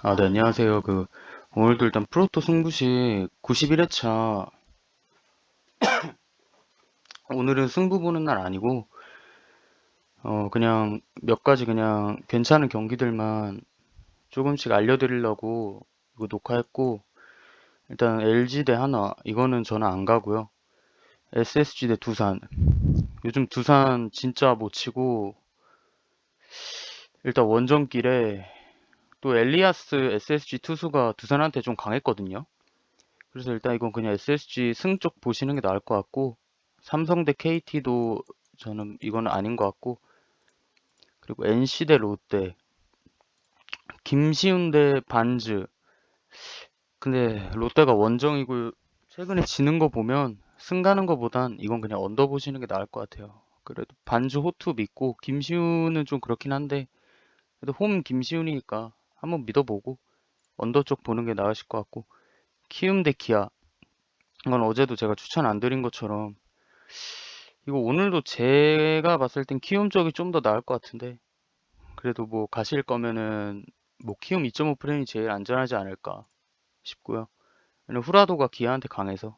아, 네, 안녕하세요. 그, 오늘도 일단 프로토 승부시 91회차. 오늘은 승부 보는 날 아니고, 어, 그냥 몇 가지 그냥 괜찮은 경기들만 조금씩 알려드리려고 이거 녹화했고, 일단 LG 대 하나, 이거는 저는 안 가고요. SSG 대 두산. 요즘 두산 진짜 못 치고, 일단 원정길에 또 엘리아스 SSG 투수가 두산한테 좀 강했거든요. 그래서 일단 이건 그냥 SSG 승 쪽 보시는 게 나을 것 같고 삼성 대 KT도 저는 이거는 아닌 것 같고 그리고 NC 대 롯데 김시훈 대 반즈 근데 롯데가 원정이고 최근에 지는 거 보면 승 가는 거보단 이건 그냥 언더 보시는 게 나을 것 같아요. 그래도 반즈 호투 믿고 김시훈은 좀 그렇긴 한데 그래도 홈 김시훈이니까 한번 믿어보고 언더 쪽 보는 게 나으실 것 같고 키움 대 기아 이건 어제도 제가 추천 안 드린 것처럼 이거 오늘도 제가 봤을 땐 키움 쪽이 좀 더 나을 것 같은데 그래도 뭐 가실 거면은 뭐 키움 2.5 프레임이 제일 안전하지 않을까 싶고요. 후라도가 기아한테 강해서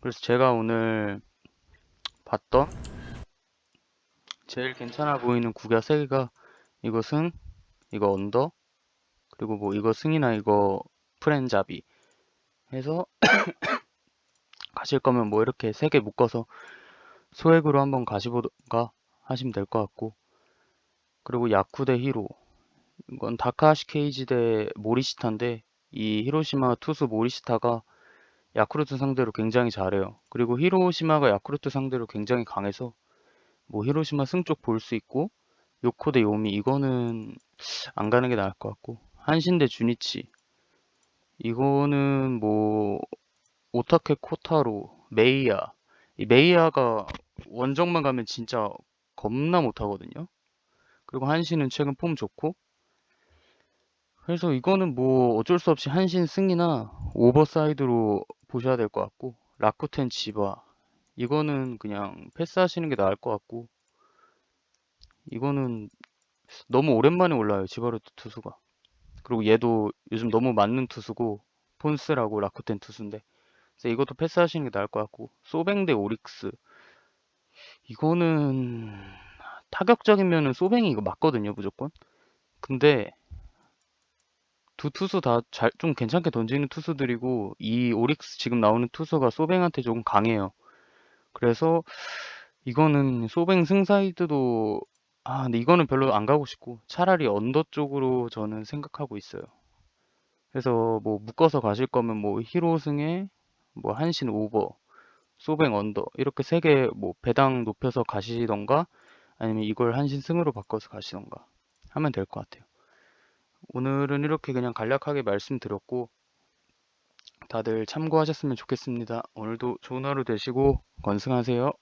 그래서 제가 오늘 봤던 제일 괜찮아 보이는 구가 3개가 이거 승, 이거 언더, 그리고 뭐 이거 승이나 이거 프렌잡이 해서 가실 거면 뭐 이렇게 세 개 묶어서 소액으로 한번 가시보가 하시면 될 것 같고. 그리고 야쿠 대 히로. 이건 다카시 케이지 대 모리시타인데 이 히로시마 투수 모리시타가 야쿠르트 상대로 굉장히 잘해요. 그리고 히로시마가 야쿠르트 상대로 굉장히 강해서 뭐 히로시마 승 쪽 볼 수 있고 요코 대 요미. 이거는 안 가는 게 나을 것 같고. 한신 대 주니치. 이거는 뭐 오타케 코타로 메이야. 이 메이야가 원정만 가면 진짜 겁나 못하거든요. 그리고 한신은 최근 폼 좋고. 그래서 이거는 뭐 어쩔 수 없이 한신 승이나 오버사이드로 보셔야 될 것 같고. 라쿠텐 지바. 이거는 그냥 패스하시는 게 나을 것 같고. 이거는 너무 오랜만에 올라요 지바르트 투수가. 그리고 얘도 요즘 너무 맞는 투수고 폰스라고 라쿠텐 투수인데. 그래서 이것도 패스하시는 게 나을 것 같고 소뱅 대 오릭스. 이거는 타격적인 면은 소뱅이 이거 맞거든요 무조건. 근데 두 투수 다 잘 좀 괜찮게 던지는 투수들이고 이 오릭스 지금 나오는 투수가 소뱅한테 조금 강해요. 그래서 이거는 소뱅 승사이드도 아 근데 이거는 별로 안 가고 싶고 차라리 언더 쪽으로 저는 생각하고 있어요 그래서 뭐 묶어서 가실 거면 뭐 히로승에 뭐 한신 오버, 소뱅 언더 이렇게 세 개 뭐 배당 높여서 가시던가 아니면 이걸 한신 승으로 바꿔서 가시던가 하면 될 것 같아요. 오늘은 이렇게 그냥 간략하게 말씀드렸고 다들 참고하셨으면 좋겠습니다. 오늘도 좋은 하루 되시고 건승하세요.